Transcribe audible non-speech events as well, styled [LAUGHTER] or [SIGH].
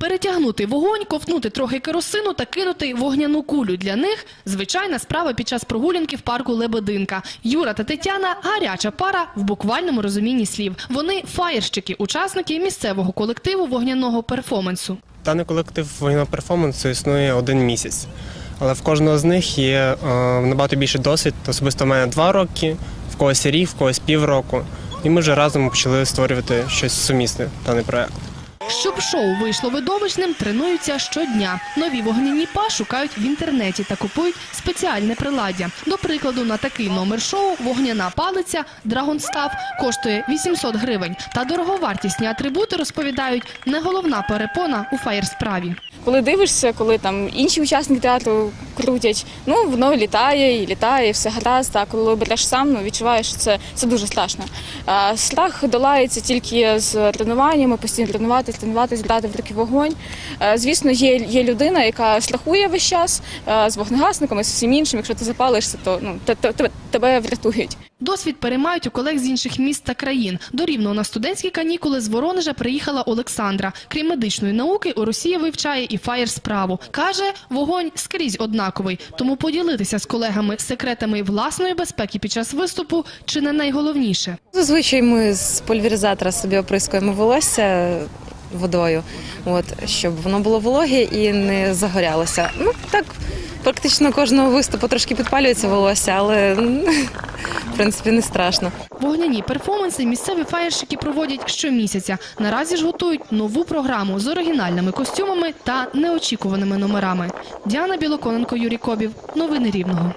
Перетягнути вогонь, ковтнути трохи керосину та кинути вогняну кулю. Для них звичайна справа під час прогулянки в парку Лебединка. Юра та Тетяна – гаряча пара в буквальному розумінні слів. Вони фаєрщики, учасники місцевого колективу вогняного перформансу. Даний колектив воєнного перформансу існує один місяць, але в кожного з них є е, набагато більший досвід. Особисто в мене два роки, в когось рік, в когось півроку. І ми вже разом почали створювати щось сумісне, даний проект. Щоб шоу вийшло видовищним, тренуються щодня. Нові вогняні па шукають в інтернеті та купують спеціальне приладдя. До прикладу, на такий номер шоу вогняна палиця Staff коштує 800 гривень. Та дороговартісні атрибути розповідають не головна перепона у фаєр-справі. Коли дивишся, коли там інші учасники театру крутять, ну воно літає і літає, і все гаразд. А коли береш сам, ну відчуваєш, що це, це дуже страшно. А, страх долається тільки з тренуваннями, постійно тренуватись, тренуватись, брати в руки вогонь. Звісно, є, є людина, яка страхує весь час з вогнегасниками, з всім іншим. Якщо ти запалишся, то ну те- те- те- тебе врятують. Досвід переймають у колег з інших міст та країн. До Рівного на студентські канікули з Воронежа приїхала Олександра. Крім медичної науки, у Росії вивчає і фаєр-справу. Каже, вогонь скрізь однаковий, тому поділитися з колегами секретами власної безпеки під час виступу чи не найголовніше. Зазвичай ми з пульверизатора собі оприскуємо волосся водою, от, щоб воно було вологе і не загорялося. Ну так, практично кожного виступу трошки підпалюється волосся, але [LAUGHS] в принципі не страшно. Вогняні перформанси місцеві фаєрщики проводять щомісяця. Наразі ж готують нову програму з оригінальними костюмами та неочікуваними номерами. Діана Білоконенко, Юрій Кобів. Новини Рівного.